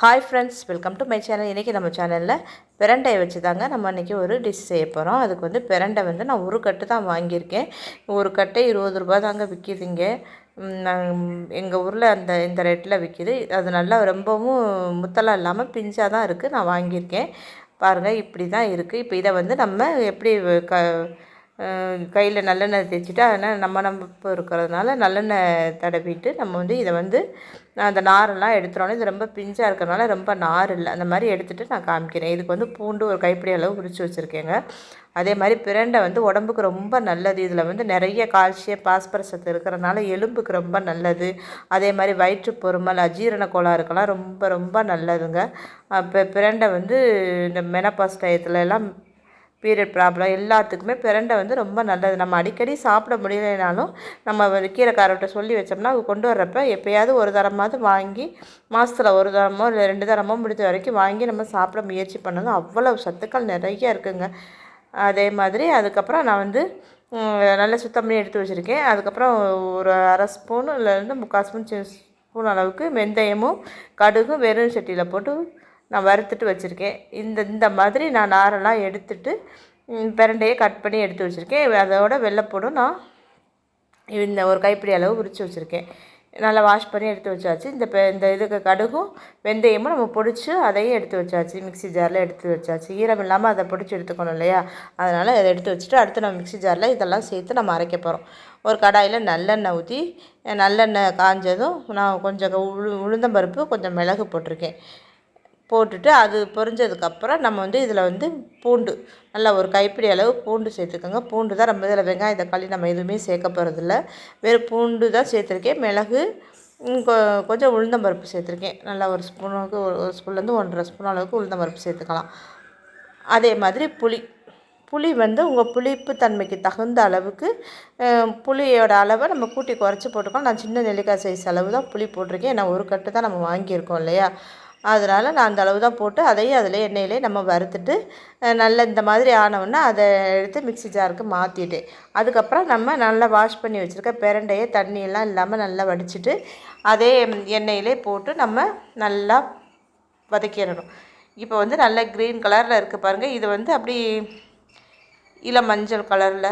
Hi friends welcome to my channel இன்றைக்கி நம்ம சேனலில் பிரண்டையை வச்சு தாங்க நம்ம இன்றைக்கி ஒரு டிஷ் செய்ய போகிறோம் அதுக்கு வந்து பிரண்டை வந்து நான் ஒரு கட்டு தான் வாங்கியிருக்கேன். ஒரு கட்டை இருபது ரூபா தாங்க விற்கிதுங்க எங்கள் ஊரில் அந்த இந்த ரேட்டில் விற்கிது அது நல்லா ரொம்பவும் முத்தலாம் இல்லாமல் பிஞ்சாக தான் இருக்குது நான் வாங்கியிருக்கேன். பாருங்கள் இப்படி தான் இருக்குது இப்போ இதை வந்து நம்ம எப்படி க கையில் நல்லெண்ணெய் தேய்ச்சிட்டு அதனால் நம்ம நம்ம இருக்கிறதுனால நல்லெண்ணெய் தடவிட்டு நம்ம வந்து இதை வந்து அந்த நாரெல்லாம் எடுத்துகிறோன்னே இது ரொம்ப பிஞ்சாக இருக்கிறனால ரொம்ப நார் இல்லை. அந்த மாதிரி எடுத்துகிட்டு நான் காமிக்கிறேன். இதுக்கு வந்து பூண்டு ஒரு கைப்பிடி அளவு உரித்து வச்சுருக்கேங்க. அதே மாதிரி பிரண்டை வந்து உடம்புக்கு ரொம்ப நல்லது. இதில் வந்து நிறைய கால்சியம் பாஸ்பரஸ் சத்து இருக்கிறனால எலும்புக்கு ரொம்ப நல்லது. அதே மாதிரி வயிற்று பொறுமல் அஜீரண கோளாறுக்கெல்லாம் ரொம்ப ரொம்ப நல்லதுங்க. இப்போ பிரண்டை வந்து இந்த மெனப்பாஸ் டயத்துல எல்லாம் பீரியட் ப்ராப்ளம் எல்லாத்துக்குமே பிரண்டை வந்து ரொம்ப நல்லது. நம்ம அடிக்கடி சாப்பிட முடியலைனாலும் நம்ம கீரைக்காரர்கிட்ட சொல்லி வச்சோம்னா அவங்க கொண்டு வர்றப்ப எப்போயாவது ஒரு தரமாவது வாங்கி மாதத்தில் ஒரு தரமோ இல்லை ரெண்டு தரமோ முடிஞ்ச வரைக்கும் வாங்கி நம்ம சாப்பிட முயற்சி பண்ணணும். அவ்வளோ சத்துக்கள் நிறைய இருக்குங்க. அதே மாதிரி அதுக்கப்புறம் நான் வந்து நல்லா சுத்தம் பண்ணி எடுத்து வச்சுருக்கேன். அதுக்கப்புறம் ஒரு அரை ஸ்பூன் இல்லைருந்து முக்கால் ஸ்பூன் ஸ்பூன் அளவுக்கு வெந்தயமும் கடுகும் வெறும் சட்டியில் போட்டு நான் வறுத்துட்டு வச்சுருக்கேன். இந்த இந்த மாதிரி நான் நாரெல்லாம் எடுத்துட்டு பிரண்டையை கட் பண்ணி எடுத்து வச்சுருக்கேன். அதோட வெள்ளைப்பூடும் நான் இந்த ஒரு கைப்பிடி அளவு உரித்து வச்சுருக்கேன். நல்லா வாஷ் பண்ணி எடுத்து வச்சாச்சு. இந்த இந்த இதுக்கு கடுகும் வெந்தயமும் நம்ம பிடிச்சி அதையும் எடுத்து வச்சாச்சு. மிக்சி ஜாரில் எடுத்து வச்சாச்சு. ஈரம் இல்லாமல் அதை பிடிச்சி எடுத்துக்கணும் இல்லையா? அதனால் அதை எடுத்து வச்சுட்டு அடுத்து நம்ம மிக்சி ஜாரில் இதெல்லாம் சேர்த்து நம்ம அரைக்க போகிறோம் ஒரு கடாயில் நல்லெண்ணெய் ஊற்றி நல்லெண்ணெய் காஞ்சதும் நான் கொஞ்சம் உளு உளுந்தம்பருப்பு கொஞ்சம் மிளகு போட்டிருக்கேன். போட்டுட்டு அது பொரிஞ்சதுக்கப்புறம் நம்ம வந்து இதில் வந்து பூண்டு நல்லா ஒரு கைப்பிடி அளவு பூண்டு சேர்த்துக்கோங்க. பூண்டு தான் நம்ம இதில் வெங்காயம் தக்காளி நம்ம எதுவுமே சேர்க்க போகிறதில்ல வெறும் பூண்டு தான் சேர்த்துருக்கேன். மிளகு கொஞ்சம் உளுந்தம்பருப்பு சேர்த்துருக்கேன். நல்லா ஒரு ஸ்பூனுக்கு ஒரு ஸ்பூன்லேருந்து ஒன்றரை ஸ்பூன் அளவுக்கு உளுந்தம்பருப்பு சேர்த்துக்கலாம். அதே மாதிரி புளி புளி வந்து உங்கள் புளிப்பு தன்மைக்கு தகுந்த அளவுக்கு புளியோட அளவை நம்ம கூட்டி குறைச்சி போட்டுக்கலாம். நான் சின்ன நெல்லிக்காய் சைஸ் அளவு தான் புளி போட்டிருக்கேன். ஏன்னா ஒரு கட்டு தான் நம்ம வாங்கியிருக்கோம் இல்லையா? அதனால் நான் அந்த அளவு தான் போட்டு அதையும் அதில் எண்ணெயிலே நம்ம வறுத்துட்டு நல்ல இந்த மாதிரி ஆனவுடனே அதை எடுத்து மிக்சி ஜாருக்கு மாற்றிட்டு அதுக்கப்புறம் நம்ம நல்லா வாஷ் பண்ணி வச்சுருக்க பிரண்டையை தண்ணியெல்லாம் இல்லாமல் நல்லா வடிச்சிட்டு அதே எண்ணெயிலே போட்டு நம்ம நல்லா வதக்கிடணும். இப்போ வந்து நல்ல க்ரீன் கலரில் இருக்குது பாருங்கள் இது வந்து அப்படி இளம் மஞ்சள் கலரில்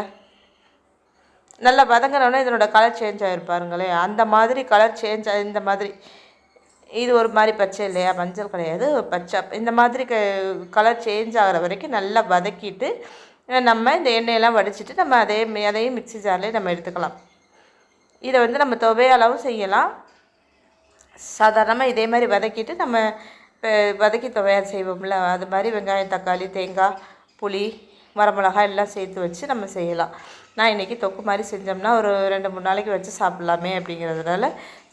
நல்லா வதங்கினோடனே இதனோட கலர் சேஞ்ச் ஆகிருப்பாருங்களே அந்த மாதிரி கலர் சேஞ்ச் இந்த மாதிரி. இது ஒரு மாதிரி பச்சை இல்லையா? மஞ்சள் கிடையாது. பச்சை. இந்த மாதிரி க கலர் சேஞ்ச் ஆகிற வரைக்கும் நல்லா வதக்கிட்டு நம்ம இந்த எண்ணெயெல்லாம் வடிச்சிட்டு நம்ம அதே அதையும் மிக்சி ஜார்லேயே நம்ம எடுத்துக்கலாம். இதை வந்து நம்ம துவையளவும் செய்யலாம். சாதாரணமாக இதே மாதிரி வதக்கிட்டு நம்ம வதக்கி துவையல் செய்வோம்ல அது மாதிரி வெங்காயம் தக்காளி தேங்காய் புளி வரமிளகா எல்லாம் சேர்த்து வச்சு நம்ம செய்யலாம். நான் இன்றைக்கி தொக்கு மாதிரி செஞ்சோம்னா ஒரு ரெண்டு மூணு நாளைக்கு வச்சு சாப்பிட்லாமே அப்படிங்கிறதுனால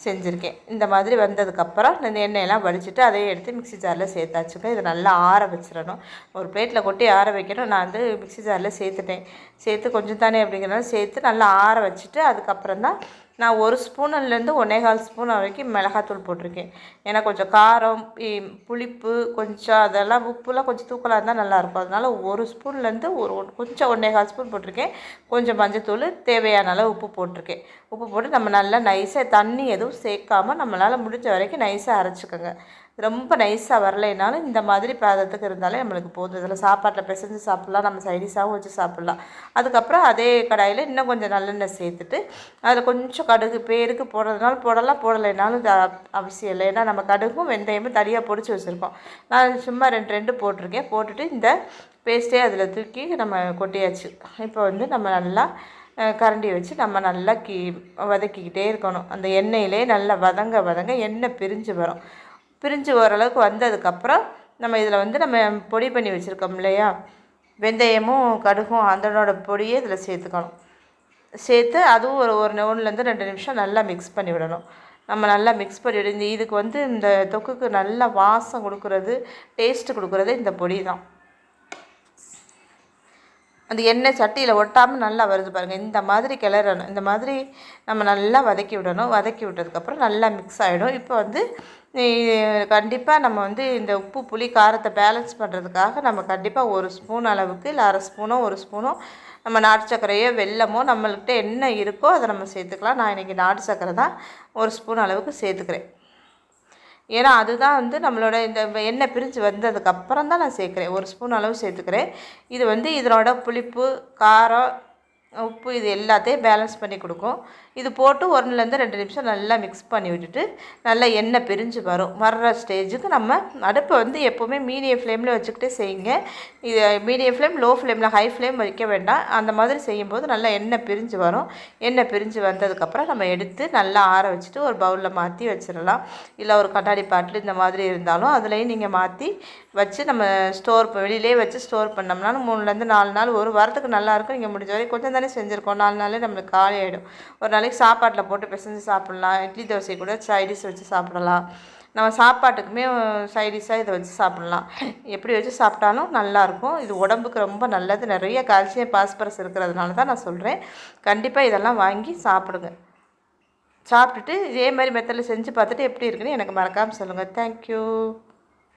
செஞ்சுருக்கேன். இந்த மாதிரி வந்ததுக்கப்புறம் இந்த எண்ணெயெல்லாம் வடிச்சிட்டு அதையும் எடுத்து மிக்சி ஜாரில் சேர்த்தாச்சுங்க. இதை நல்லா ஆற வச்சிடணும். ஒரு பிளேட்டில் கொட்டி ஆற வைக்கணும். நான் வந்து மிக்சி ஜாரில் சேர்த்துட்டேன். சேர்த்து கொஞ்சம் தானே அப்படிங்கிறனால சேர்த்து நல்லா ஆற வச்சுட்டு அதுக்கப்புறம் தான் நான் ஒரு ஸ்பூன்லேருந்து ஒன்னேகால் ஸ்பூன் வரைக்கும் மிளகாத்தூள் போட்டிருக்கேன். ஏன்னா கொஞ்சம் காரம் புளிப்பு கொஞ்சம் அதெல்லாம் உப்புலாம் கொஞ்சம் தூக்கலாக இருந்தால் நல்லாயிருக்கும். அதனால் ஒரு ஸ்பூன்லேருந்து ஒரு கொஞ்சம் ஒன்னேகால் ஸ்பூன் போட்டிருக்கேன். கொஞ்சம் மஞ்சத்தூள் தேவையான அளவு உப்பு போட்டிருக்கேன். உப்பு போட்டு நம்ம நல்லா நைஸாக தண்ணி எதுவும் சேர்க்காமல் நம்மளால் முடிஞ்ச வரைக்கும் நைஸாக அரைச்சிக்கோங்க. ரொம்ப நைஸாக வரலைனாலும் இந்த மாதிரி பாதத்துக்கு இருந்தாலே நம்மளுக்கு போதும். இதில் சாப்பாட்டில் பிசைஞ்சு சாப்பிட்லாம் நம்ம சைடிஷாகவும் வச்சு சாப்பிட்லாம். அதுக்கப்புறம் அதே கடாயில் இன்னும் கொஞ்சம் நல்லெண்ணெய் சேர்த்துட்டு அதில் கொஞ்சம் கடுகு பேருக்கு போடுறதுனால போடலாம் போடலைனாலும் இது அவசியம் இல்லை. ஏன்னா நம்ம கடுகும் வெந்தயமும் தனியாக பொடிச்சு வச்சுருக்கோம். நான் சும்மா ரெண்டு ரெண்டு போட்டிருக்கேன். போட்டுட்டு இந்த பேஸ்ட்டே அதில் தூக்கி நம்ம கொட்டியாச்சு. இப்போ வந்து நம்ம நல்லா கரண்டி வச்சு நம்ம நல்லா கீ வதக்கிக்கிட்டே இருக்கணும். அந்த எண்ணெயிலே நல்லா வதங்க வதங்க எண்ணெய் பிரிஞ்சு வரும். பிரிஞ்சு ஓரளவுக்கு வந்ததுக்கப்புறம் நம்ம இதில் வந்து நம்ம பொடி பண்ணி வச்சுருக்கோம் இல்லையா? வெந்தயமும் கடுகும் அதனோட பொடியே இதில் சேர்த்துக்கணும். சேர்த்து அதுவும் ஒரு ஒரு ஒன்றுலேருந்து ரெண்டு நிமிஷம் நல்லா மிக்ஸ் பண்ணி விடணும். நம்ம நல்லா மிக்ஸ் பண்ணி விட இந்த இதுக்கு வந்து இந்த தொக்குக்கு நல்லா வாசம் கொடுக்குறது டேஸ்ட்டு கொடுக்குறது இந்த பொடி தான். அந்த எண்ணெய் சட்டியில் ஒட்டாமல் நல்லா வருது பாருங்கள் இந்த மாதிரி கிளறணும். இந்த மாதிரி நம்ம நல்லா வதக்கி விடணும். வதக்கி விட்டதுக்கப்புறம் நல்லா மிக்ஸ் ஆகிடும் இப்போ வந்து கண்டிப்பாக நம்ம வந்து இந்த உப்பு புளி காரத்தை பேலன்ஸ் பண்ணுறதுக்காக நம்ம கண்டிப்பாக ஒரு ஸ்பூன் அளவுக்கு இல்லை அரை ஸ்பூனோ ஒரு ஸ்பூனோ நம்ம நாட்டு சர்க்கரையோ வெல்லமோ நம்மள்கிட்ட என்ன இருக்கோ அதை நம்ம சேர்த்துக்கலாம். நான் இன்றைக்கி நாட்டு சர்க்கரை தான் ஒரு ஸ்பூன் அளவுக்கு சேர்த்துக்கிறேன். ஏன்னா அதுதான் வந்து நம்மளோட இந்த எண்ணெய் பிரிஞ்சு வந்ததுக்கப்புறம் தான் நான் சேர்க்குறேன். ஒரு ஸ்பூன் அளவு சேர்த்துக்கிறேன். இது வந்து இதனோட புளிப்பு காரம் உப்பு இது எல்லாத்தையும் பேலன்ஸ் பண்ணி கொடுக்கும். இது போட்டு ஒன்றுலேருந்து ரெண்டு நிமிஷம் நல்லா மிக்ஸ் பண்ணி விட்டுட்டு நல்லா எண்ணெய் பிரிஞ்சு வரும். வர்ற ஸ்டேஜுக்கு நம்ம அடுப்பை வந்து எப்போவுமே மீடியம் ஃப்ளேமில் வச்சுக்கிட்டே செய்யுங்க. இது மீடியம் ஃப்ளேம் லோ ஃப்ளேமில் ஹை ஃப்ளேம் வைக்க வேண்டாம். அந்த மாதிரி செய்யும்போது நல்லா எண்ணெய் பிரிஞ்சு வரும். எண்ணெய் பிரிஞ்சு வந்ததுக்கப்புறம் நம்ம எடுத்து நல்லா ஆற வச்சுட்டு ஒரு பவுலில் மாற்றி வச்சிடலாம். இல்லை ஒரு கண்ணாடி பாட்டில் இந்த மாதிரி இருந்தாலும் அதுலேயும் நீங்கள் மாற்றி வச்சு நம்ம ஸ்டோர் வெளியிலே வச்சு ஸ்டோர் பண்ணோம்னாலும் மூணுலேருந்து நாலு நாள் ஒரு வாரத்துக்கு நல்லாயிருக்கும் நீங்கள் முடிஞ்ச வரைக்கும் கொஞ்சம் தானே செஞ்சுருக்கோம். நாலு நாளே நம்மளுக்கு காலி ஆகிடும் ஒரு நாளைக்கு சாப்பாட்டில் போட்டு பிசைஞ்சு சாப்பிட்லாம். இட்லி தோசை கூட சைடிஷ் வச்சு சாப்பிடலாம். நம்ம சாப்பாட்டுக்குமே சைடிஷாக இதை வச்சு சாப்பிட்லாம். எப்படி வச்சு சாப்பிட்டாலும் நல்லாயிருக்கும் இது உடம்புக்கு ரொம்ப நல்லது. நிறைய கால்சியம் பாஸ்பரஸ் இருக்கிறதுனால தான் நான் சொல்கிறேன் கண்டிப்பாக இதெல்லாம் வாங்கி சாப்பிடுங்க. சாப்பிட்டுட்டு இதே மாதிரி மெத்தடில் செஞ்சு பார்த்துட்டு எப்படி இருக்குன்னு எனக்கு மறக்காமல் சொல்லுங்கள் தேங்க்யூ